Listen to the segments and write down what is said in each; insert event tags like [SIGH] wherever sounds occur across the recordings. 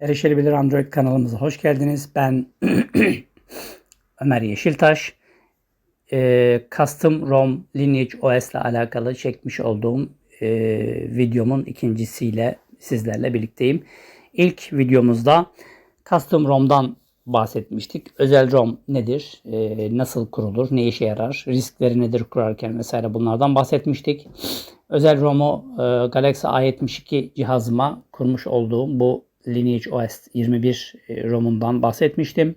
Erişilebilir Android kanalımıza hoş geldiniz. Ben [CLEARS THROAT] Ömer Yeşiltaş. Ee, Custom ROM Lineage OS ile alakalı çekmiş olduğum e, videomun ikincisiyle sizlerle birlikteyim. İlk videomuzda Custom ROM'dan bahsetmiştik. Özel ROM nedir? Ee, nasıl kurulur? Ne işe yarar? Riskleri nedir kurarken vesaire bunlardan bahsetmiştik. Özel ROM'u e, Galaxy A72 cihazıma kurmuş olduğum bu Lineage OS 21 e, ROM'undan bahsetmiştim.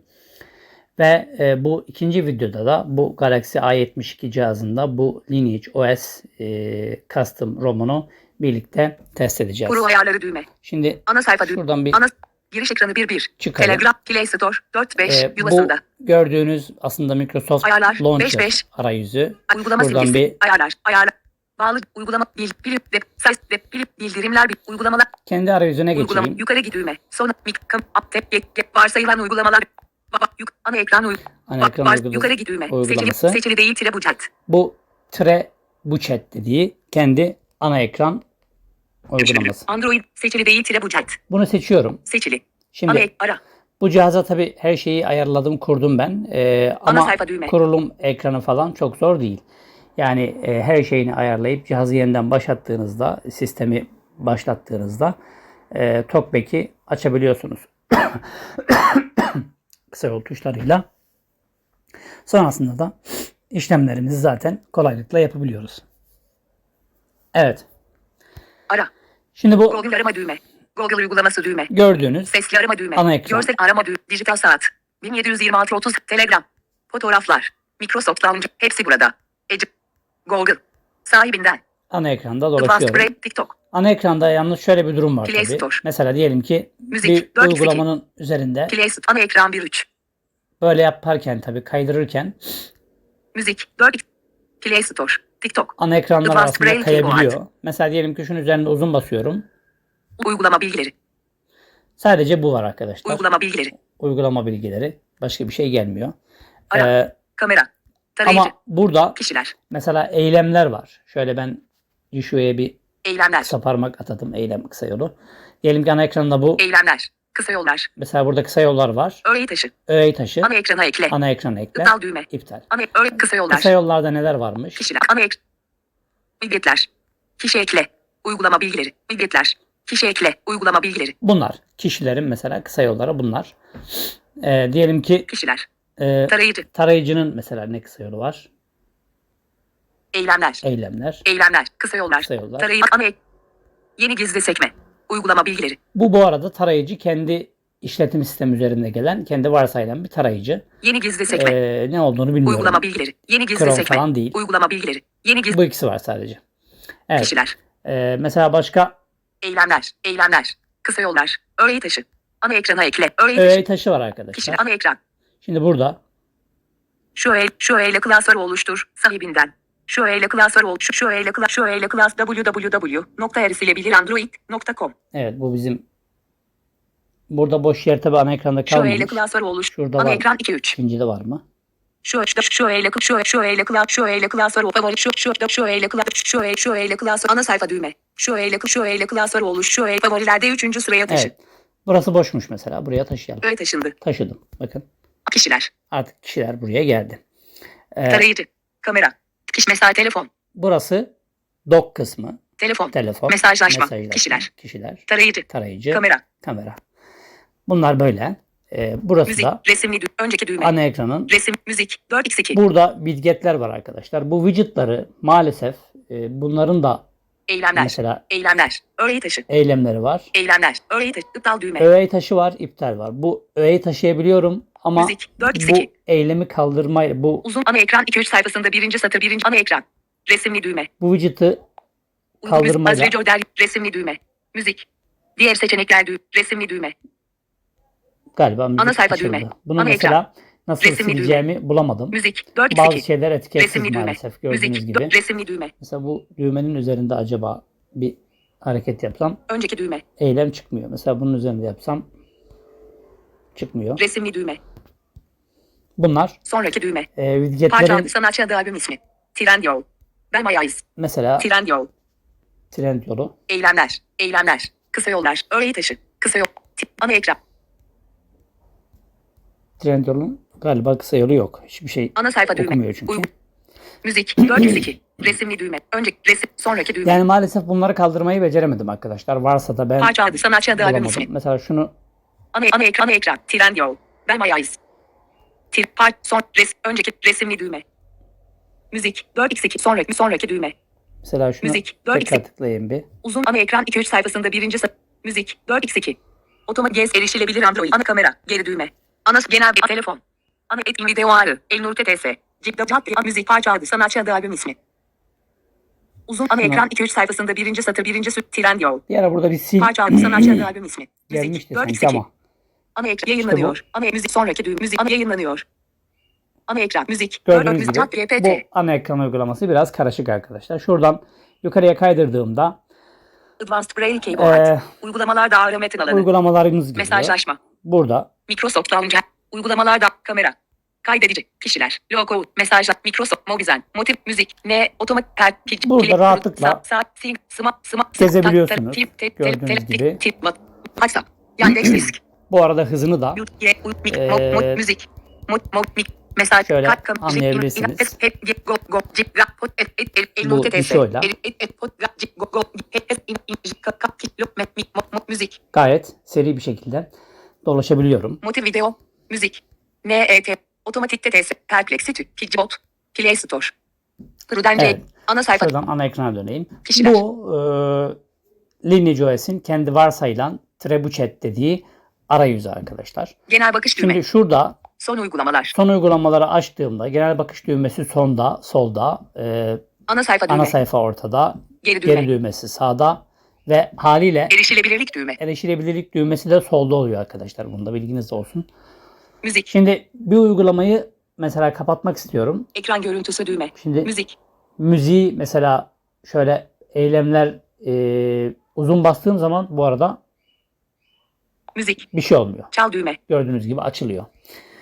Ve e, bu ikinci videoda da bu Galaxy A72 cihazında bu Lineage OS e, Custom ROM'unu birlikte test edeceğiz. Kuru ayarları düğme. Şimdi Ana sayfa düğme. şuradan bir Ana giriş ekranı 11. Çıkalım. Telegram Play Store 45 e, bu yuvasında. gördüğünüz aslında Microsoft Ayarlar, Launcher 55. arayüzü. Uygulama Buradan bir Ayarlar. Ayarlar. Bağlı uygulama bil, bil, web, site, web, bil, bildirimler, bil, uygulamalar, kendi arayüzüne uygulama, geçeyim. yukarı git düğme. Sonra mik, kam, up, tep, yek, yek, varsayılan uygulamalar, baba, yuk, ana ekran, uy, Ana ekran uygulaması- yukarı git düğme. Seçili, seçili değil, tire bucet. Bu tre bu chat dediği kendi ana ekran uygulaması. Android, seçili değil, tire bucet. Bunu seçiyorum. Seçili. Ana Şimdi ek, ara. bu cihaza tabii her şeyi ayarladım, kurdum ben. Ee, Ana ama kurulum ekranı falan çok zor değil. Yani e, her şeyini ayarlayıp cihazı yeniden başlattığınızda, sistemi başlattığınızda e, TalkBack'i açabiliyorsunuz. [COUGHS] Kısa yol tuşlarıyla. Sonrasında da işlemlerimizi zaten kolaylıkla yapabiliyoruz. Evet. Ara. Şimdi bu Google arama düğme. Google uygulaması düğme. gördüğünüz Sesli arama düğme. Ana ekran. Görsel arama düğme. Dijital saat. 1726 30 Telegram. Fotoğraflar. Microsoft Launcher. Hepsi burada. Edge. Google. Sahibinden. ana ekranda dolaşıyorum. Braille. TikTok. Ana ekranda yalnız şöyle bir durum var Play tabii. Store. Mesela diyelim ki Müzik, bir 4 uygulamanın üzerinde Play Store. Ana ekran 1.3. böyle yaparken tabii kaydırırken Müzik. 4 Play Store. TikTok. ana ekranlar Advanced arasında Braille kayabiliyor. Keyboard. Mesela diyelim ki şunun üzerinde uzun basıyorum. Uygulama bilgileri. Sadece bu var arkadaşlar. Uygulama bilgileri. Uygulama bilgileri. Başka bir şey gelmiyor. Ara. Ee, Kamera. Tarayıcı. ama burada Kişiler. mesela eylemler var. Şöyle ben şuraya bir Eylemler. kısa parmak atadım eylem kısa yolu. Diyelim ki ana ekranda bu. Eylemler. Kısa yollar. Mesela burada kısa yollar var. Öğeyi taşı. Öğe taşı. Ana ekrana ekle. Ana ekrana ekle. Iptal düğme. iptal. Ana öğe kısa yollar. Kısa yollarda neler varmış? Kişiler. Ana ek. Widgetler. Kişi ekle. Uygulama bilgileri. Widgetler. Kişi ekle. Uygulama bilgileri. Bunlar. Kişilerin mesela kısa yolları bunlar. Ee, diyelim ki Kişiler. E, Tarayıcı. tarayıcının mesela ne kısa yolu var? Eylemler. Eylemler. Eylemler. Kısa yollar. Kısa yollar. Tarayıcı. Ana. Yeni gizli sekme. Uygulama bilgileri. Bu bu arada tarayıcı kendi işletim sistemi üzerinde gelen kendi varsayılan bir tarayıcı. Yeni gizli sekme. Ee, ne olduğunu bilmiyorum. Uygulama bilgileri. Yeni gizli Chrome sekme. falan değil. Uygulama bilgileri. Yeni gizli Bu ikisi var sadece. Evet. kişiler. Ee, mesela başka Eylemler. Eylemler. Kısa yollar. Öğeyi taşı. Ana ekrana ekle. Öğeyi taşı. taşı var arkadaşlar. Kişiler. Ana ekran. Şimdi burada şu öğeyle klasör oluştur. Sahibinden. Şu öğeyle klasör ol. Öğeyle klas, şu öğeyle klas www.erişilebilirandroid.com. evet bu bizim burada boş yer tabi ana ekranda Şu öğeyle kalmamış. klasör oluş. Şurada Ana var. ekran 2 3. İkincide var mı? Şu şu şu öğeyle şu şu öğeyle klas şu öğeyle klasör. Favori şu şu şu öğeyle klas şu öğeyle klasör ana sayfa düğme. Şu öğeyle klasör oluş. Şu öğe favorilerde 3. sıraya taşı. Evet. Burası boşmuş mesela. Buraya taşıyalım. Öğe taşındı. Taşıdım. Bakın. Kişiler. Artık kişiler buraya geldi. Ee, Tarayıcı. Kamera. Kişi mesai telefon. burası dock kısmı. Telefon. Telefon. Mesajlaşma. Kişiler. Kişiler. Tarayıcı. Tarayıcı. Kamera. kamera. Bunlar böyle. Ee, burası Müzik. da Resimli önceki düğme. ana ekranın. Resim. Müzik. 4x2. Burada widgetler var arkadaşlar. Bu widgetları maalesef e, bunların da Eylemler. mesela Eylemler. Öğeyi taşı. eylemleri var. Eylemler. Öğeyi taşı. Iptal düğme. Öğe taşı var, iptal var. Bu öğeyi taşıyabiliyorum ama Müzik. 4x2. bu eylemi kaldırmayla bu Uzun ana ekran 2-3 sayfasında birinci satır birinci ana ekran. Resimli düğme. bu widget'ı. Kaldırmayla- Jordan. Resimli düğme. Müzik. Diğer seçenekler düğme. Resimli düğme. galiba müzik Ana sayfa düğme. Bunu Ana mesela nasıl Resimli düğme. sileceğimi bulamadım. Müzik. 4x2. Bazı şeyler etiketsiz Resimli düğme. maalesef gördüğünüz Müzik. gibi. Dö- Resimli düğme. Mesela bu düğmenin üzerinde acaba bir hareket yapsam Önceki düğme. eylem çıkmıyor. Mesela bunun üzerinde yapsam çıkmıyor. Resimli düğme. Bunlar Sonraki düğme. e, Parça widgetlerin adı sanatçı adı albüm ismi. Trendyol. Ben Mayayız. mesela Trendyol. trend yolu. Eylemler. Eylemler. Kısa yollar. Öğeyi taşı. Kısa yol. Tip. Ana ekran. Trendyol'un galiba kısa yolu yok. Hiçbir şey Ana sayfa düğme. okumuyor çünkü. Uygu- Müzik. [CLEARS THROAT] 402. Resimli düğme. Önceki resim. Sonraki düğme. Yani maalesef bunları kaldırmayı beceremedim arkadaşlar. Varsa da ben Parça adı. Sanatçı adı albüm ismi. Mesela şunu Ana, ana ekran. Ana ekran. Trendyol. Ben Mayayız. Tir, part, son, res, önceki resimli düğme. Müzik. 4x2. Sonraki, sonraki düğme. mesela şunu Müzik, dört tekrar eksik. tıklayayım bir. Uzun ana ekran 2-3 sayfasında birinci sa- Müzik. 4x2. Otomatik GES erişilebilir Android. Ana kamera. Geri düğme. Ana genel bir telefon. Ana etkin video ağrı. Elnur TTS. Cidda cadde. Müzik parça adı. Sanatçı adı albüm ismi. Uzun ana ekran 2-3 sayfasında birinci satır birinci süt Trendyol. Bir ara burada bir sil Parça adı sanatçı adı albüm ismi. Müzik. gelmişti 4x2. sanki ama. Ana ekran yayınlanıyor. Ana müzik sonraki düğüm. Müzik ana yayınlanıyor. Ana ekran müzik. Gördüğünüz gibi bu ana ekran uygulaması biraz karışık arkadaşlar. Şuradan yukarıya kaydırdığımda Advanced Braille Keyboard. eee Uygulamalarda arama metin alanı. uygulamalarımız geliyor. Mesajlaşma. Burada Microsoft Launcher. Uygulamalarda kamera. Kaydedici. Kişiler. Logo. Mesajlar. Microsoft Mobizen. Motif. Müzik. Ne? Otomatik. Pic, Burada kilit, rahatlıkla saat, sim, sıma, sıma, gezebiliyorsunuz. Gördüğünüz gibi. WhatsApp. Yandex Disk. Bu arada hızını da müzik. Mesaj. şöyle anlayabilirsiniz. Bu müzik. gayet seri bir şekilde dolaşabiliyorum. Motiv video, müzik, NET, otomatik TTS, Perplexity, Pidgeot, Play Store, Prudence, Evet. ana sayfa, Şuradan ana ekrana döneyim. Kişiler. Bu e, Lineage OS'in kendi varsayılan Trebuchet dediği arayüzü arkadaşlar. genel bakış düğme, Şimdi şurada son uygulamalar, son uygulamaları açtığımda genel bakış düğmesi sonda, solda, e, ana sayfa düğme, ana sayfa ortada, geri düğme, geri düğmesi sağda ve haliyle erişilebilirlik düğme, erişilebilirlik düğmesi de solda oluyor arkadaşlar. Bunda bilginiz olsun. müzik, Şimdi bir uygulamayı mesela kapatmak istiyorum. ekran görüntüsü düğme, Şimdi müzik, müziği mesela şöyle eylemler e, uzun bastığım zaman bu arada müzik, bir şey olmuyor. çal düğme, Gördüğünüz gibi açılıyor.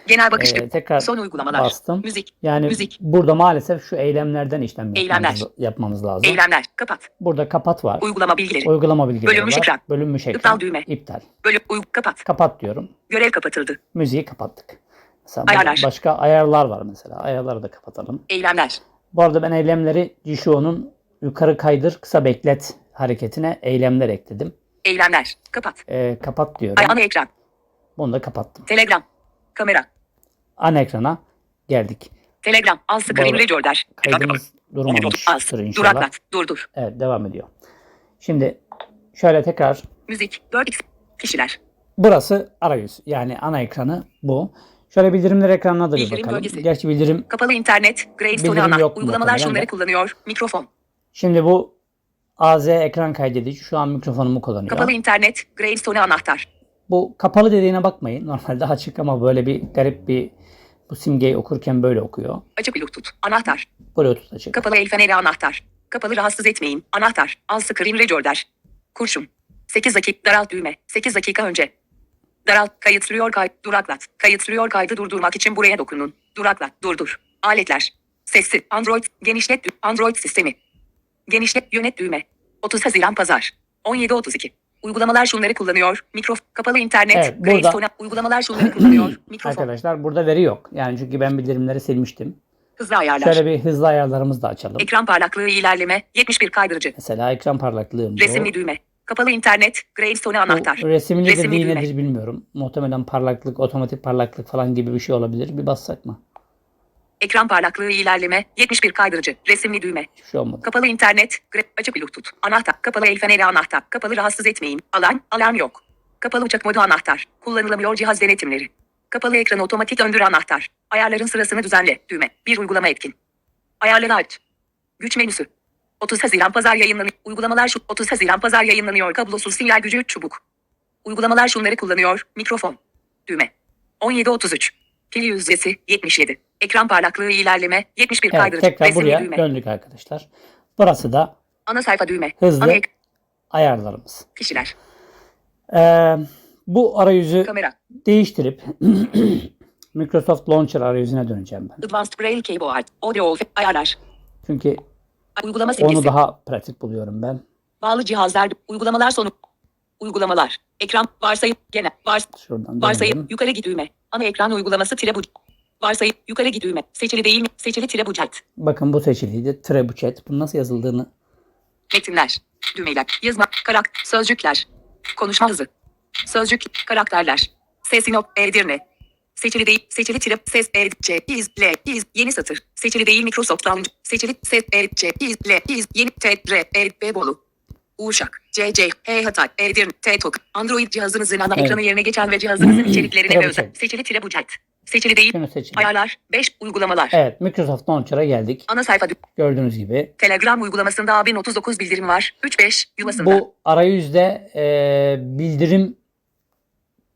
genel bakış Ee, tekrar son uygulamalar, bastım. müzik, Yani müzik. burada maalesef şu eylemlerden işlem Eylemler. yapmamız lazım. eylemler, kapat, Burada kapat var. uygulama bilgileri, Uygulama bilgileri Bölünmüş var. ekran. Bölünmüş ekran. İptal düğme. İptal. bölüm, uy, kapat, Kapat diyorum. görev kapatıldı, Müziği kapattık. Mesela Ayarlar. başka ayarlar var mesela. Ayarları da kapatalım. eylemler, Bu arada ben eylemleri Jisho'nun yukarı kaydır kısa beklet hareketine eylemler ekledim. Eylemler, kapat, Ee, kapat diyorum. Ay, ana ekran, Bunu da kapattım. Telegram, kamera, Ana ekrana geldik. Telegram, al screen recorder, Kaydımız durmamıştır inşallah. duraklat, durdur, Evet devam ediyor. Şimdi şöyle tekrar müzik, 4x, kişiler, burası arayüz. Yani ana ekranı bu. Şöyle bildirimler ekranına da bir Bildirim bakalım. bölgesi. Gerçi bildirim Kapalı internet, Bildirim ana. Uygulamalar şunları kullanıyor. Mikrofon. şimdi bu AZ ekran kaydedici şu an mikrofonumu kullanıyor. Kapalı internet, Graystone anahtar. Bu kapalı dediğine bakmayın. Normalde açık ama böyle bir garip bir bu simgeyi okurken böyle okuyor. Açık Bluetooth. Anahtar. Bluetooth açık. Kapalı el feneri anahtar. Kapalı rahatsız etmeyin. Anahtar. Al screen recorder. Kurşun. 8 dakika daralt düğme. 8 dakika önce. Daralt kayıtlıyor kay duraklat. Kayıtlıyor kaydı durdurmak için buraya dokunun. Duraklat durdur. Aletler. Sesli. Android. Genişlet. Android sistemi. Genişlet yönet düğme. 30 Haziran Pazar. 17.32. Uygulamalar şunları kullanıyor. Mikrofon. Kapalı internet. Evet, burada-. Uygulamalar şunları kullanıyor. [CLEARS THROAT] Mikrofon. Arkadaşlar burada veri yok. Yani çünkü ben bildirimleri silmiştim. Hızlı ayarlar. Şöyle bir hızlı ayarlarımızı da açalım. Ekran parlaklığı ilerleme. 71 kaydırıcı. Mesela ekran parlaklığım bu. Resimli düğme. Kapalı internet. Graystone anahtar. Bu resimli Resimli dediği düğme. nedir bilmiyorum. Muhtemelen parlaklık, otomatik parlaklık falan gibi bir şey olabilir. Bir bassak mı? Ekran parlaklığı ilerleme. 71 kaydırıcı. Resimli düğme. Hiçbir şey olmadı. Kapalı internet. Açık bluetooth. Anahtar. Kapalı el feneri anahtar. Kapalı rahatsız etmeyin. Alarm. Alarm yok. Kapalı uçak modu anahtar. Kullanılamıyor cihaz denetimleri. Kapalı ekran otomatik döndür anahtar. Ayarların sırasını düzenle. Düğme. Bir uygulama etkin. Ayarları aç. Güç menüsü. 30 Haziran Pazar yayınlanıyor. Uygulamalar şu 30 Haziran Pazar yayınlanıyor. Kablosuz sinyal gücü 3 çubuk. Uygulamalar şunları kullanıyor. Mikrofon. Düğme. 17.33. Pil yüzdesi 77. Ekran parlaklığı ilerleme 71 Evet, kaydırıcı. tekrar buraya düğme. döndük arkadaşlar. Burası da Ana sayfa düğme. Hızlı. Ana ayarlarımız. kişiler. Ee, bu arayüzü Kamera. değiştirip [CLEARS THROAT] Microsoft Launcher arayüzüne döneceğim ben. Advanced Braille Keyboard. Audio. Ayarlar. Çünkü Uygulama simgesi. onu daha pratik buluyorum ben. Bağlı cihazlar. Uygulamalar sonu. Uygulamalar. Ekran. Varsayım. Genel. Vars, Şuradan varsayım. dönelim. Yukarı git düğme. Ana ekran uygulaması tire bu. Varsayım. Yukarı git düğme. Seçili değil mi? Seçili tire bucet. Bakın bu seçiliydi. Trebuchet. Bunun nasıl yazıldığını Metinler. Düğmeler. Yazma. Karakter. Sözcükler. Konuşma hızı. Sözcük. Karakterler. Sesinop. Edirne. Seçili değil. Seçili tire. Ses. E. C. İz. Yeni satır. Seçili değil Microsoft Launch. Seçili. Ses. E. C. İz. Yeni. T. R. E. B. Bolu. Uşak, CC, H Hatay, Edirne, T-Tok, Android cihazınızın ana Evet. ekranı yerine geçen ve cihazınızın [CLEARS THROAT] içeriklerine özel. Seçili tire bucet. Seçili değil. şunu seçelim. Ayarlar. 5 uygulamalar. Evet Microsoft Launcher'a geldik. Ana sayfa. dü- Gördüğünüz gibi. Telegram uygulamasında AB 39 bildirim var. 3-5 yuvasında. Bu arayüzde e, bildirim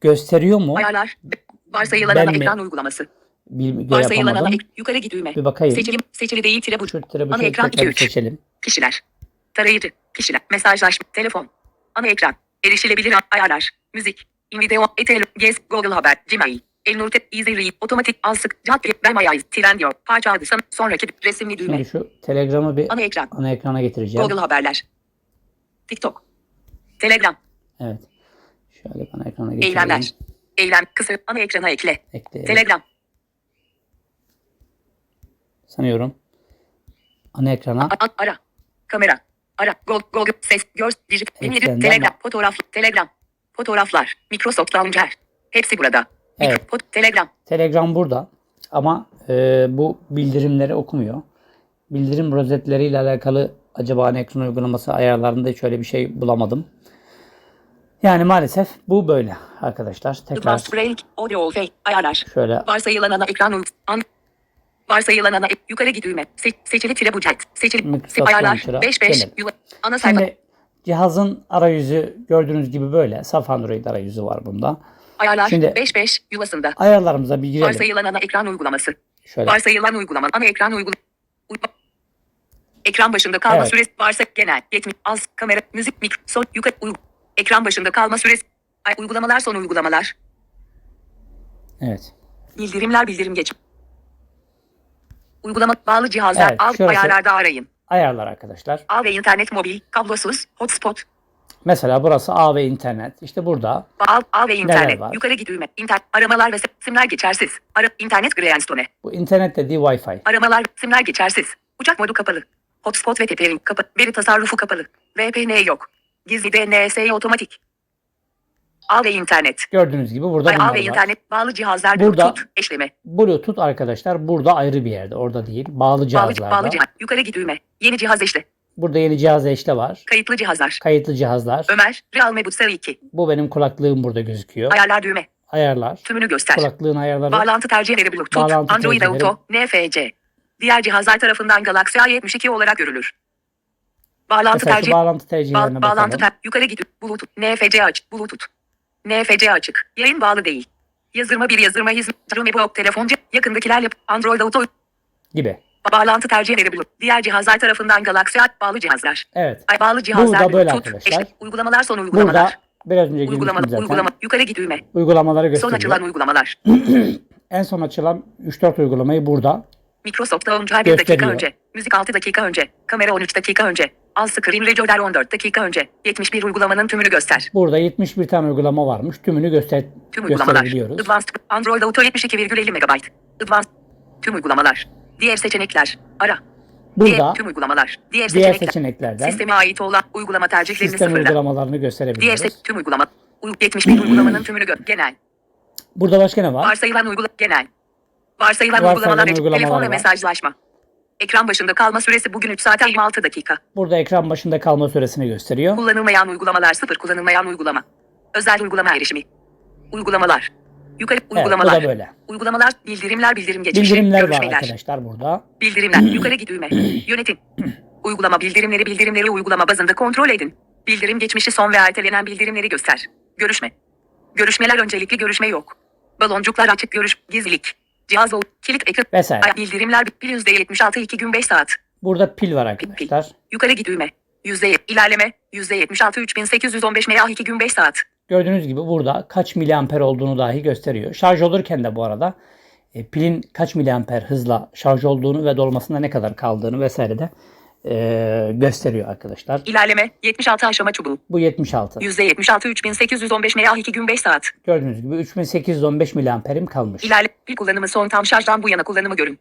gösteriyor mu? Ayarlar. Varsayılan ana ekran uygulaması. Bil, Varsayılan ana ek- yukarı git düğme. Bir bakayım. Seçili, seçili değil tire bu. Ana Trebuchet'i ekran tekrar bir 2-3. seçelim. Kişiler. Tarayıcı. Kişiler. Mesajlaşma. Telefon. Ana ekran. Erişilebilir ayarlar. Müzik. Video. Etel. Gez. Google Haber. Gmail. Elnur. Easy Read. Otomatik. Alsık. Cadde. Ben ayaz. Trendyol. Parça adı. san- Sonraki. Resimli düğme. Şimdi şu Telegram'ı bir Ana ekran. ana ekrana getireceğim. Google Haberler. TikTok. Telegram. Evet. Şöyle ana ekrana getireyim. Eylemler. Eylem. Kısa. Ana ekrana ekle. Ekleyelim. Telegram. Sanıyorum. Ana ekrana A- ara. Kamera. Ara. Go, Google. Ses. Gör. Dijit. Dinledim. Telegram. Fotoğraf. Telegram. Fotoğraflar. Microsoft Launcher. Hepsi burada. Evet. Telegram. Telegram burada ama e, bu bildirimleri okumuyor. Bildirim rozetleriyle alakalı acaba ana ekran uygulaması ayarlarında hiç öyle bir şey bulamadım. Yani maalesef bu böyle arkadaşlar. Tekrar. Audio. Ayarlar. şöyle Varsayılan ana ekran an Varsayılan ana yukarı git düğme. Se- seçili tire bucet. Seçili ayarlar. Launcher'a 5 5 gelelim. yuva ana sayfa Şimdi cihazın arayüzü gördüğünüz gibi böyle. Saf Android arayüzü var bunda. Ayarlar şimdi- 5 5 yuvasında. Ayarlarımıza bir girelim. Varsayılan ana ekran uygulaması. Şöyle Varsayılan uygulama. Ana ekran uygulama. Ekran başında kalma Evet. süresi varsa genel. 70 az kamera müzik mikro son yukarı uy- ekran başında kalma süresi Ay, uygulamalar son uygulamalar. evet. Bildirimler bildirim geç. Uygulama bağlı cihazlar Evet, al şurası. ayarlarda arayın. Ayarlar arkadaşlar. Al ve internet mobil, kablosuz, hotspot, Mesela burası A ve internet. İşte burada Al, al ve internet. var? Yukarı git düğme. İnter, aramalar ve simler geçersiz. Ara, internet Greenstone. bu internet dediği Wi-Fi. Aramalar, simler geçersiz. Uçak modu kapalı. Hotspot ve tethering kapalı. Veri tasarrufu kapalı. VPN yok. Gizli DNS otomatik. Al ve internet. Gördüğünüz gibi burada bunlar al ve var. internet bağlı cihazlar Burada- Bluetooth eşleme. Bluetooth arkadaşlar burada ayrı bir yerde. Orada değil. Bağlı Bağlı, cihazlarda. bağlı cihaz. Yukarı git düğme. Yeni cihaz eşle. Burada yeni cihaz eşle var. Kayıtlı cihazlar. Kayıtlı cihazlar. Ömer, Realme Budsel 2. Bu benim kulaklığım burada gözüküyor. Ayarlar düğme. Ayarlar. Tümünü göster. Kulaklığın ayarları. Bağlantı tercihleri Bluetooth, Bağlantı Android tercihleri. Auto, NFC. Diğer cihazlar tarafından Galaxy A72 olarak görülür. Bağlantı tercih bağlantı tercihlerine Ba- bağlantı ter yukarı gidip Bluetooth NFC aç Bluetooth. NFC açık. Yayın bağlı değil. Yazırma bir yazırma hizmet. bu telefoncu yakındakiler yap Android Auto Gibi. Ba- bağlantı tercihleri Bluetooth. Diğer cihazlar tarafından Galaxy bağlı cihazlar. Evet. Ay bağlı cihazlar Burada böyle Bluetooth. arkadaşlar. eşlik- uygulamalar son uygulamalar. Burada biraz önce Uygulama, zaten. uygulama, yukarı git düğme. Uygulamaları Son gösteriyor. açılan uygulamalar. [CLEARS THROAT] En son açılan 3-4 uygulamayı burada. Microsoft Launcher 1 dakika önce. Müzik 6 dakika önce. Kamera 13 dakika önce. Al Screen Recorder 14 dakika önce. 71 uygulamanın tümünü göster. Burada 71 tane uygulama varmış. Tümünü göster Tüm uygulamalar. Advanced Android Auto 72,50 MB. Advanced Tüm uygulamalar. Diğer seçenekler. Ara. Burada Diğer, tüm uygulamalar. Diğer, diğer seçenekler. seçeneklerden Sisteme ait olan uygulama tercihlerini sistem sıfırla. uygulamalarını Diğer gösterebiliyoruz. se- tüm uygulama. Uy- 71 uygulamanın tümünü gö- genel. Burada başka ne var? Varsayılan uygula genel. Varsayılan, Varsayılan uygulamalar, uygulamalar telefon ve mesajlaşma. Ekran başında kalma süresi bugün 3 saat 26 dakika. Burada ekran başında kalma süresini gösteriyor. Kullanılmayan uygulamalar sıfır kullanılmayan uygulama. Özel uygulama erişimi. Uygulamalar. Yukarı Evet, uygulamalar. da böyle. Uygulamalar, bildirimler, bildirim geçmişi, Bildirimler var görüşmeler. arkadaşlar burada. Bildirimler, [CLEARS THROAT] yukarı git düğme. Yönetim. Uygulama bildirimleri, bildirimleri uygulama bazında kontrol edin. Bildirim geçmişi son ve ertelenen bildirimleri göster. Görüşme. Görüşmeler öncelikli görüşme yok. Baloncuklar açık görüş, gizlilik. Cihaz ol, kilit ekran. Vesaire. Bildirimler, pil %76 2 gün 5 saat. Burada pil var arkadaşlar. Yukarı git düğme. Yüzde ilerleme. Yüzde 76 3815 MAh 2 gün 5 saat. Gördüğünüz gibi burada kaç miliamper olduğunu dahi gösteriyor. Şarj olurken de bu arada e, pilin kaç miliamper hızla şarj olduğunu ve dolmasında ne kadar kaldığını vesaire de e, gösteriyor arkadaşlar. İlerleme 76 aşama çubuğu. Bu 76. %76 3815 mAh 2 gün 5 saat. Gördüğünüz gibi 3815 miliamperim kalmış. İlerle pil kullanımı son tam şarjdan bu yana kullanımı görün.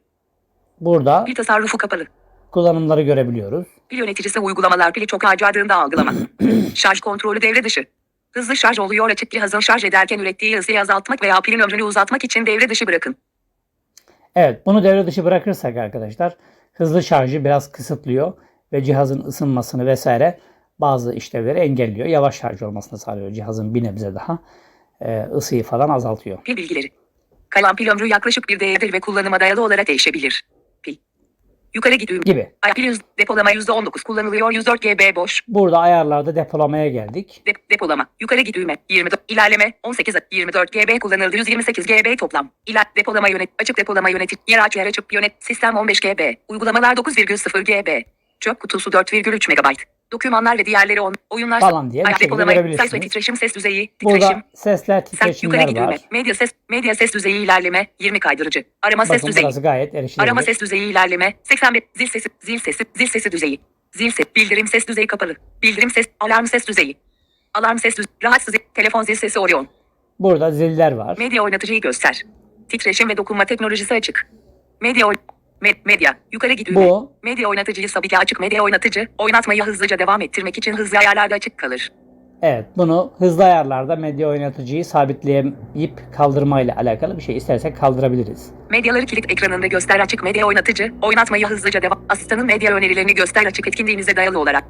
Burada Pil tasarrufu kapalı. kullanımları görebiliyoruz. Pil yöneticisi uygulamalar pili çok harcadığında algılama. [CLEARS THROAT] şarj kontrolü devre dışı. Hızlı şarj oluyor açık cihazın şarj ederken ürettiği ısıyı azaltmak veya pilin ömrünü uzatmak için devre dışı bırakın. Evet bunu devre dışı bırakırsak arkadaşlar hızlı şarjı biraz kısıtlıyor ve cihazın ısınmasını vesaire bazı işlevleri engelliyor. Yavaş şarj olmasını sağlıyor cihazın bir nebze daha e, ısıyı falan azaltıyor. Pil bilgileri. Kalan pil ömrü yaklaşık bir değerdir ve kullanıma dayalı olarak değişebilir. Yukarı gidiyor. Gibi. Ay, Pil yüz, depolama %19 kullanılıyor 104 GB boş. Burada ayarlarda depolamaya geldik. Dep- depolama. Yukarı gidiyor. 24. İlerleme. 18. 24 GB kullanıldı. 128 GB toplam. İler depolama yönet. Açık depolama yönetim. Yer aç yer açıp yönet. Sistem 15 GB. Uygulamalar 9,0 GB. Çöp kutusu 4,3 MB. Dokümanlar ve diğerleri on. Oyunlar. Falan diye bir depolama. Ses ve titreşim ses düzeyi. Titreşim. Burada sesler, Sen yukarı titreşimler var. Medya ses. Medya ses düzeyi ilerleme. 20 kaydırıcı. Arama ses Bakın düzeyi. burası gayet erişilebilir. Arama ses düzeyi ilerleme. 81. Zil sesi. Zil sesi. Zil sesi düzeyi. Zil ses. Bildirim ses düzeyi kapalı. Bildirim ses. Alarm ses düzeyi. Alarm ses düzeyi. Rahatsız. Telefon zil sesi Orion. Burada ziller var. Medya oynatıcıyı göster. Titreşim ve dokunma teknolojisi açık. Medya oy- Me- medya. Yukarı gidiyor. Bu Medya oynatıcıyı sabiti açık medya oynatıcı. Oynatmayı hızlıca devam ettirmek için hızlı ayarlarda açık kalır. evet bunu hızlı ayarlarda medya oynatıcıyı sabitleyip kaldırmayla alakalı bir şey istersek kaldırabiliriz. Medyaları kilit ekranında göster açık medya oynatıcı. Oynatmayı hızlıca devam. Asistanın medya önerilerini göster açık etkinliğinize dayalı olarak.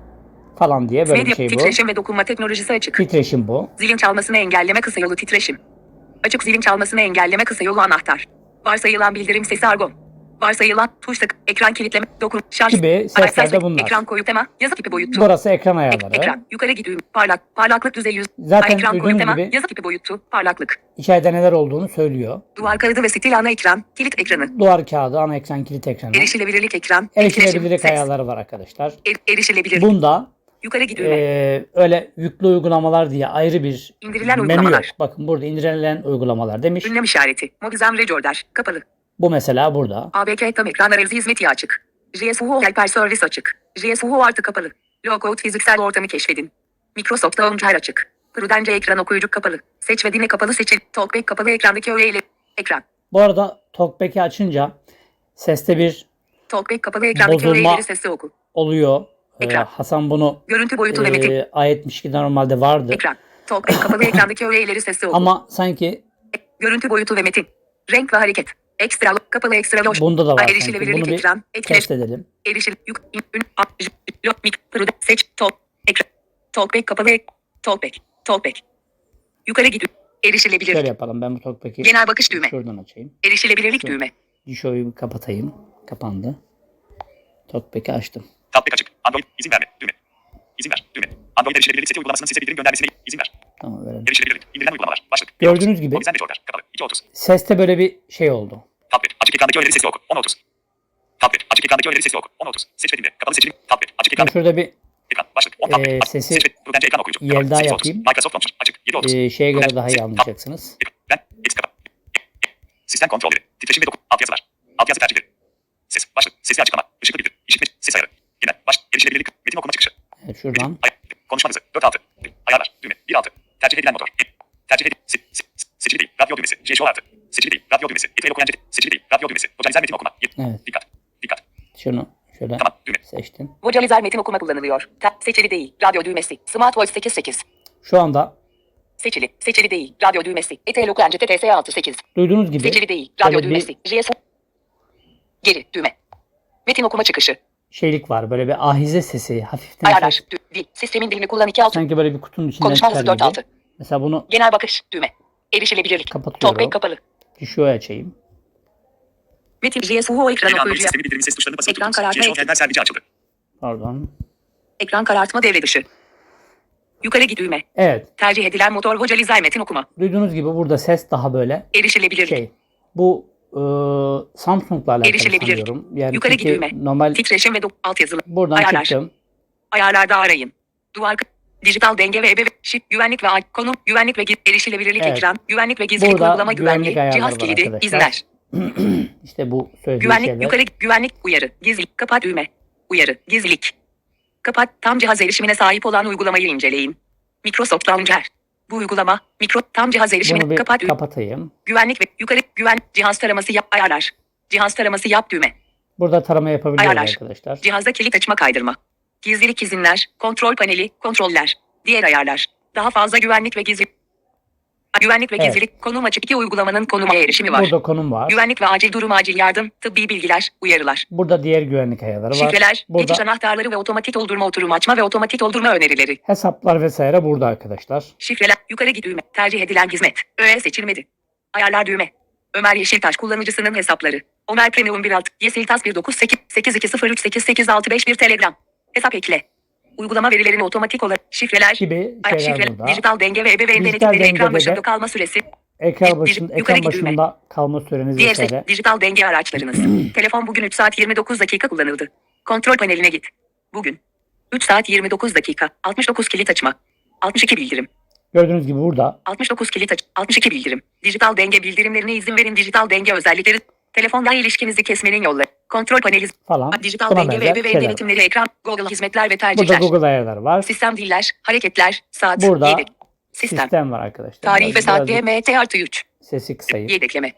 Falan diye böyle medya bir şey bu. titreşim ve dokunma teknolojisi açık. Titreşim bu. Zilin çalmasını engelleme kısa yolu titreşim. Açık zilin çalmasını engelleme kısa yolu anahtar. Varsayılan bildirim sesi argon. Varsayılan tuş tık, ekran kilitleme, dokun, şarj, Gibi araç sesler de ses, bunlar. ekran koyu tema, yazı tipi boyutu. Burası ekran Ek- ayarları. ekran, yukarı gidiyor, parlak, parlaklık düzeyi yüz. Zaten ekran koyu tema, gibi- yazı tipi boyutu, parlaklık. İçeride neler olduğunu söylüyor. Duvar kağıdı ve stil ana ekran, kilit ekranı. Duvar kağıdı, ana ekran, kilit ekranı. Erişilebilirlik ekran, Erişilebilirlik ses, ayarları var arkadaşlar. er- erişilebilirlik. Bunda yukarı gidiyor. eee, öyle yüklü uygulamalar diye ayrı bir İndirilen menü uygulamalar. yok. Bakın burada indirilen uygulamalar demiş. Ünlem işareti, Mobizem Recorder, kapalı. Bu mesela burada. ABK tam ekran arayüzü hizmeti açık. JSUHO Helper Service açık. JSUHO artı kapalı. Logout fiziksel ortamı keşfedin. Microsoft Launcher açık. Prudence ekran okuyucu kapalı. Seç ve dinle kapalı seçil. Talkback kapalı ekrandaki öğe ile ekran. Bu arada Talkback'i açınca seste bir Talkback kapalı ekrandaki Bozulma- öğeleri sesli oku. oluyor. Ee, Ekran. Hasan bunu Görüntü boyutu e, A72'de normalde vardı. Ekran. Talkback kapalı ekrandaki öğeleri sesli oku. Ama sanki Görüntü boyutu ve metin. Renk ve hareket. Ekstra kapalı ekstra loş. bunda da var. Erişilebilirlik Bunu ekran. Etkileş. test edelim. Erişil. Yük. in- Ün. a- j- lo- mik. Prudence. Seç. Talk. Ekran. Talkback kapalı. Talkback. Talkback. Yukarı gidiyor. Erişilebilir. Şöyle yapalım. Ben bu Talkback'i Genel bakış düğme. şuradan açayım. Erişilebilirlik Şu- düğme. Dişoyu bir kapatayım. Kapandı. Talkback'i açtım. Tablet açık. Android izin verme. Düğme. İzin ver. Düğme. Android erişilebilirlik seti uygulamasının size bildirim göndermesine izin ver. Tamam verelim. Erişilebilirlik. İndirilen uygulamalar. Başlık. Gördüğünüz gibi Mobizen Recorder. Kapalı. 2.30. seste böyle bir şey oldu. Tablet. Açık ekrandaki öğeleri sesli oku. 10.30. Tablet. Açık ekrandaki öğeleri sesli oku. 10.30. Seç ve dinle. Kapalı seçilim. Tablet. Açık Ben ekran. şurada bir Ekran. Başlık. 10 Ee, sesi Prudence ekran okuyucu. yer Kapalı. daha 8.30. yapayım. Microsoft Launcher. Açık. 7.30. e, şeye göre daha iyi anlayacaksınız. Ben. X kapat. Sistem kontrolleri. Titreşim ve dokun. Altyazılar. Altyazı tercihleri. Ses. Başlık. Sesli açıklama. Işıklı bildirim. İşitme. Ses ayarı. Genel. Baş. Erişilebilirlik. Metin okuma çıkışı. Evet, şuradan konuşma hızı 4 6. Ayarlar düğme 1 6. Tercih edilen motor. Tercih edil. Se, se, seçili değil. Radyo düğmesi. JSO artı. Seçili değil. Radyo düğmesi. Etel okuyan. Seçili değil. Radyo düğmesi. Vocalizer metin okuma. Evet. Dikkat. Dikkat. şunu şöyle Tamam. Düğme. seçtim. Vocalizer metin okuma kullanılıyor. Ta- seçili değil. Radyo düğmesi. Smart Voice 88. Şu anda Seçili. Seçili değil. Radyo düğmesi. Etel okuyan ceti TS 68. duyduğunuz gibi Seçili değil. Radyo böyle bir düğmesi. JSO. Geri. Düğme. Metin okuma çıkışı. Şeylik var. Böyle bir ahize sesi hafiften Ayarlar. dil. Sistemin dilini kullan 2 6. sanki böyle bir kutunun içinden Konuşma çıkar hızı 4 gibi. 6. Mesela bunu Genel bakış. Düğme. Erişilebilirlik. Kapatıyorum. Talkback kapalı. dişoyu açayım. Metin JSO ekran Yeni Android okuyucuya. sistemi bildirim ses tuşlarını basılı Ekran karartma ekran. Ender servici açıldı. Pardon. Ekran karartma devre dışı. Yukarı git düğme. Evet. Tercih edilen motor vocalizer metin okuma. Duyduğunuz gibi burada ses daha böyle Erişilebilirlik. şey. Bu e, Samsung'la alakalı Erişilebilirlik. sanıyorum. Yani Yukarı çünkü gidiyorme. normal Titreşim ve do- altyazılı. buradan Ayarlar. çıktım. Ayarlarda arayın. Duvar dijital denge ve ebe şif güvenlik ve ay- konum güvenlik ve erişilebilirlik Evet. ekran güvenlik ve gizlilik Burada uygulama güvenlik güvenliği ayarları cihaz var kilidi arkadaşlar. izler [CLEARS THROAT] İşte bu söylediği güvenlik şeyler. yukarı güvenlik uyarı gizlilik kapat düğme Uyarı. Gizlilik. Kapat. Tam cihaz erişimine sahip olan uygulamayı inceleyin. Microsoft Launcher. Bu uygulama, mikro tam cihaz bir kapat. kapatayım. Güvenlik ve yukarı güven cihaz taraması yap ayarlar. Cihaz taraması yap düğme. Burada tarama yapabiliyoruz Ayarlar. arkadaşlar. Cihazda kilit açma kaydırma. Gizlilik izinler, kontrol paneli, kontroller. Diğer ayarlar. Daha fazla güvenlik ve gizli Güvenlik ve Evet. gizlilik konum açık iki uygulamanın konuma erişimi var. Burada konum var. Güvenlik ve acil durum acil yardım, tıbbi bilgiler, uyarılar. Burada diğer güvenlik ayarları var. Şifreler, Burada geçiş anahtarları ve otomatik doldurma oturum açma ve otomatik doldurma önerileri. hesaplar vesaire burada arkadaşlar. Şifreler, yukarı git düğme, tercih edilen hizmet, öğe seçilmedi. Ayarlar düğme. Ömer Yeşiltaş kullanıcısının hesapları. Ömer Premium 16, Yeşiltaş 198 8203 8865 Telegram. Hesap ekle. Uygulama verilerini otomatik olarak şifreler, gibi şeyler şifreler, burada. dijital denge ve ebeveyn denetimleri ekran başında kalma süresi, Ekran yukarı ekran başında kalma süreniz diğer vesaire. dijital denge araçlarınız. [CLEARS THROAT] Telefon bugün 3 saat 29 dakika kullanıldı. Kontrol paneline git. Bugün 3 saat 29 dakika, 69 kilit açma, 62 bildirim. Gördüğünüz gibi burada 69 kilit aç. 62 bildirim. Dijital denge bildirimlerine izin verin. Dijital denge özellikleri. Telefonla ilişkinizi kesmenin yolları. Kontrol paneli. falan Dijital buna denge ve ebeveyn şeyler denetimleri ekran. Google hizmetler ve Burada tercihler. Google ayarları var. Sistem diller, hareketler, saat, Burada yedek. Sistem. Sistem var arkadaşlar. Tarih ve saat DMT artı 3. Sesi kısayım. Yedekleme.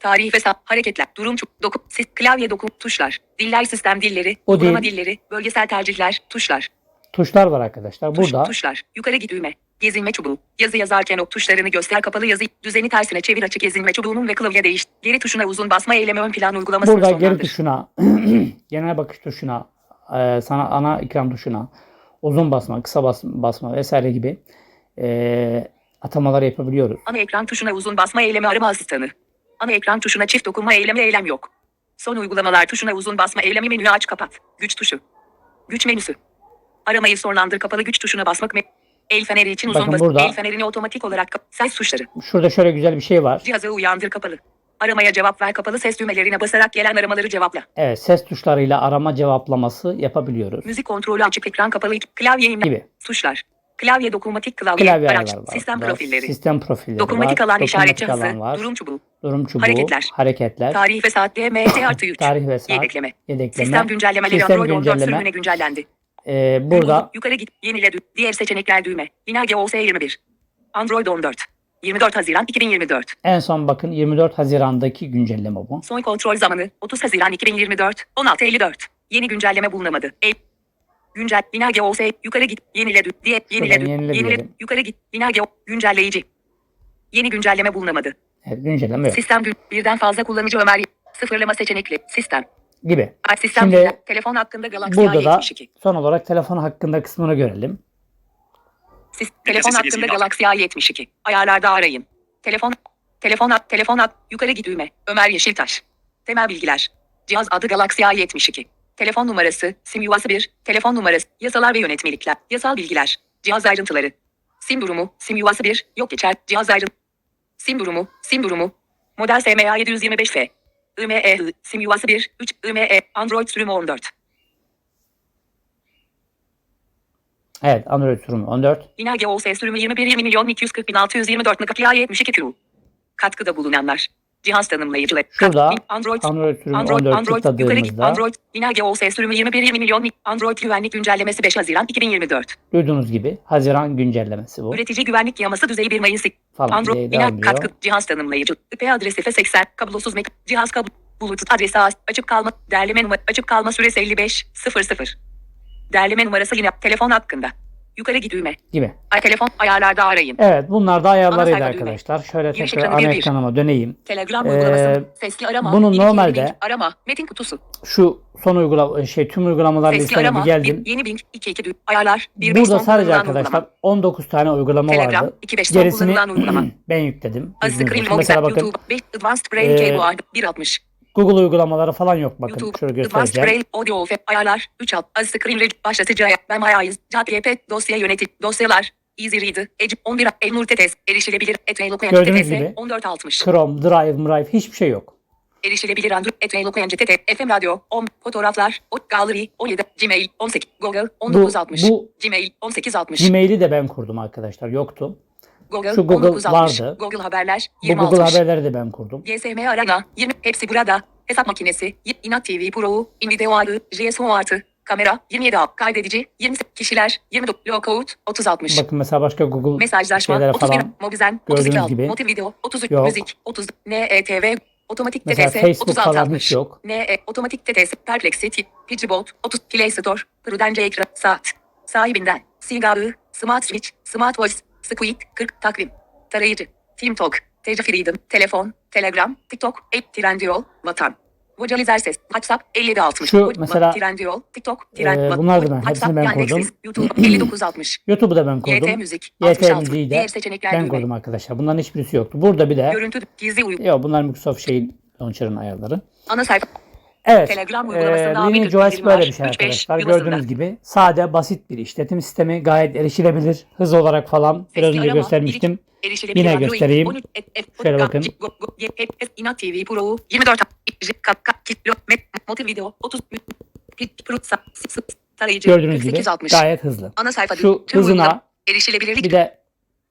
Tarih ve saat, hareketler, durum, çu- doku, klavye doku, tuşlar. Diller sistem dilleri, uygulama dilleri, bölgesel tercihler, tuşlar. Tuşlar var arkadaşlar. Tuş, Burada Tuşlar. Yukarı git düğme. Gezinme çubuğu. Yazı yazarken ok tuşlarını göster kapalı yazı. Düzeni tersine çevir açık gezinme çubuğunun ve klavye değiş. Geri tuşuna uzun basma eylemi ön plan uygulamasını burada geri tuşuna, [CLEARS THROAT] genel bakış tuşuna, e, sana ana ekran tuşuna, uzun basma, kısa bas, basma vesaire gibi e, atamalar yapabiliyoruz. Ana ekran tuşuna uzun basma eylemi arama asistanı. Ana ekran tuşuna çift dokunma eylemi eylem yok. Son uygulamalar tuşuna uzun basma eylemi menüyü aç kapat. Güç tuşu. Güç menüsü. Aramayı sonlandır kapalı güç tuşuna basmak El feneri için uzun Bakın bas. burada- El fenerini otomatik olarak kap- ses tuşları. Şurada şöyle güzel bir şey var. Cihazı uyandır kapalı. Aramaya cevap ver kapalı ses düğmelerine basarak gelen aramaları cevapla. Evet, ses tuşlarıyla arama cevaplaması yapabiliyoruz Müzik kontrolü açık ekran kapalı klavye imle gibi. tuşlar. Klavye dokunmatik klavye, Klavye araç, ayarları var. sistem burada. profilleri. Sistem profilleri dokunmatik var. alan işaret Dokunmatik cihazı, alan var. durum çubuğu, Durum çubuğu, Hareketler. hareketler, tarih ve saat DMT artı 3. tarih ve saat, Yedekleme. yedekleme, Sistem güncellemeleri sistem Android 14 güncelleme. sürümüne güncellendi. Ee, burada Yukarı git, yenile dü- diğer seçenekler düğme. Lineage OS 21. Android 14. 24 Haziran 2024. en son bakın 24 Haziran'daki güncelleme bu. Son kontrol zamanı 30 Haziran 2024. 16.54. Yeni güncelleme bulunamadı. El Güncel, Lineage OS, yukarı git, yenile dü, diye, yenile Şuradan dü, yenile yenile, diyelim. yukarı git, Lineage, O- güncelleyici. Yeni güncelleme bulunamadı. Evet, güncelleme yok Sistem gün, birden fazla kullanıcı Ömer, sıfırlama seçenekli, sistem. Gibi. Sistem, Şimdi telefon hakkında Galaxy Burada da A72. son olarak telefon hakkında kısmını görelim. Sis, telefon hakkında. Galaxy A72. Ayarlarda arayın. Telefon, telefon, at- telefon, at- yukarı git düğme. Ömer Yeşiltaş. Temel bilgiler. Cihaz adı Galaxy A72. Telefon numarası, sim yuvası 1, telefon numarası, yasalar ve yönetmelikler, yasal bilgiler, cihaz ayrıntıları. Sim durumu, sim yuvası 1, yok geçer, cihaz ayrıntı. Sim durumu, sim durumu. Model SMA 725F. IMEI, sim yuvası 1, 3, IME, Android sürümü 14. Evet Android sürümü 14. Lineage OS sürümü 21 20 milyon 240 bin 624 Nokia 72 True. Katkıda bulunanlar. Cihaz tanımlayıcıları. Şurada Android. Android sürümü Android, 14 Android, yukarı tıkladığımızda Android, Lineage OS sürümü 21 20 milyon, Android güvenlik güncellemesi 5 Haziran 2024. duyduğunuz gibi Haziran güncellemesi bu Üretici güvenlik yaması düzeyi 1 Mayıs. falan Android, ediyor. katkı, cihaz tanımlayıcı, IP adresi F80, kablosuz mek, cihaz kablo, Bluetooth adresi açık kalma, derleme numara, açık kalma süresi 55, 00. Derleme numarası yine, telefon hakkında. Yukarı git düğme. gibi. Ay, telefon ayarlarda arayın. Evet bunlar da ayarlarıydı sayfa düğme. arkadaşlar. Şöyle Giriş tekrar ana ekranıma döneyim. Telegram Ee, uygulaması, sesli arama, bunun normalde- link, arama, metin kutusu, Şu son uygulama şey tüm uygulamalar listesine geldim. bir- yeni link, 2 2 ayarlar, 1 Burada sadece arkadaşlar 19 tane uygulama Telegram, vardı. 2 5 son Gerisini uygulama. [CLEARS THROAT] ben yükledim. Az Bilginiz Screen olsun. Mode, Mesela bakın YouTube, 5 Advanced Braille Ee, Keyboard, 1.60. Google uygulamaları falan yok bakın. YouTube, Şöyle göstereceğim. Braille Audio ayarlar, 3 alt, Screen Read, başlatıcı ayar, ben ayağıyız, ChatGPT, dosya yönetim, dosyalar, Easy Read, Edge, 11, Elnur Tetes, erişilebilir, Etmail okuyan Gördüğünüz gibi. 1460. Chrome, Drive, Drive hiçbir şey yok. Erişilebilir Android, Etmail okuyan TT, FM Radyo, 10, fotoğraflar, o Gallery, 17, Gmail, 18, Google, 1960, bu- Gmail, 1860, Gmail'i de ben kurdum arkadaşlar. Yoktu. Google, şu Google 1960, vardı. Google Haberler, Bu 20 Google haberleri de ben kurdum. GSM Arena, 20, hepsi burada. Hesap makinesi, Inat TV Pro, InVideo Ağı, JSO artı, Kamera 27 al. Kaydedici 20 kişiler 29 lockout 30 60. Bakın mesela başka Google Mesajlaşma şeylere 31 falan Mobizen gördüğünüz 32 al. gibi Motiv video 33 yok. müzik 30 NETV otomatik Mesela TTS Facebook 36 falan 60. hiç yok. NE otomatik TTS Perplexity Pidgeybot 30 Play Store Prudence ekran saat sahibinden Sigağı Smart Switch Smart Voice Squid 40 takvim tarayıcı TeamTalk Freedom Telefon Telegram TikTok App Trendyol Vatan Vocalizer ses WhatsApp 5760 Şu mesela, Trendyol TikTok e, bunlar da ben, hepsini ben kurdum. YouTube 5960 [CLEARS THROAT] YouTube'u da ben YT kurdum. müzik YT 66 müziği de ben kurdum arkadaşlar. Bunların hiçbirisi yoktu. Burada bir de Görüntü gizli uyum. yok bunlar Microsoft şeyin launcher'ın ayarları. Ana sayfa. Evet. Telegram e, uygulamasında bildirim böyle bir şey 3.5 arkadaşlar. Gördüğünüz gibi sade, basit bir işletim sistemi. Gayet erişilebilir. Hız olarak falan biraz önce göstermiştim. Yine göstereyim. 13, F, F, Şöyle bakın. TV Pro 24 Kap Kap Kilo Met Motiv Video 30 Pit Prutsa Tarayıcı Gördüğünüz gibi 4860 gayet hızlı. Ana sayfa Şu hızına erişilebilirlik bir de.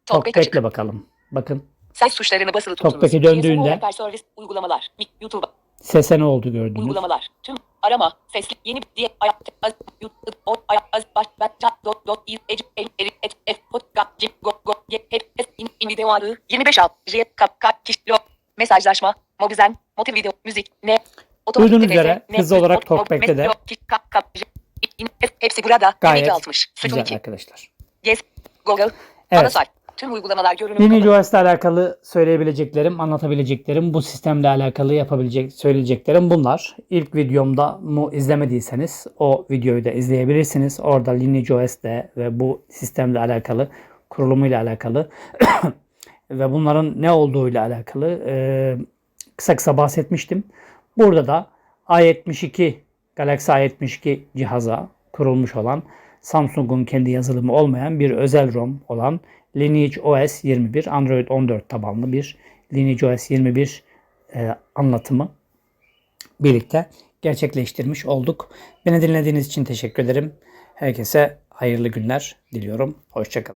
Talkback'le bakalım. Bakın Ses tuşlarını basılı tutunuz. Talkback'e döndüğünde- uygulamalar Mik- YouTube sese ne oldu gördünüz. Uygulamalar. Tüm arama, sesli, yeni diye ayak, az, YouTube, o, ayak, az, baş, baş, chat, dot, dot, iz, ec, el, eri, et, f, podcast, cip, go, go, ye, hep, es, in, in, video adı, 25 alt, j, kap, kap, kiş, lo, mesajlaşma, mobizen, motiv video, müzik, ne, otomatik Duyduğunuz üzere hızlı olarak Talkback'te de hepsi burada, Gayet 2260, sütun güzel 2, arkadaşlar. yes, Google, Evet. ana sayfa, tüm uygulamalar görünüm Lineage kapalı. OS ile alakalı söyleyebileceklerim, anlatabileceklerim, bu sistemle alakalı yapabilecek, söyleyeceklerim bunlar. İlk videomda mu izlemediyseniz o videoyu da izleyebilirsiniz. Orada Lineage OS ile ve bu sistemle alakalı, kurulumuyla alakalı [COUGHS] ve bunların ne olduğuyla alakalı e, kısa kısa bahsetmiştim. Burada da A72 Galaxy A72 cihaza kurulmuş olan Samsung'un kendi yazılımı olmayan bir özel ROM olan Lineage OS 21 Android 14 tabanlı bir Lineage OS 21 e, anlatımı birlikte gerçekleştirmiş olduk. Beni dinlediğiniz için teşekkür ederim. Herkese hayırlı günler diliyorum. Hoşçakalın.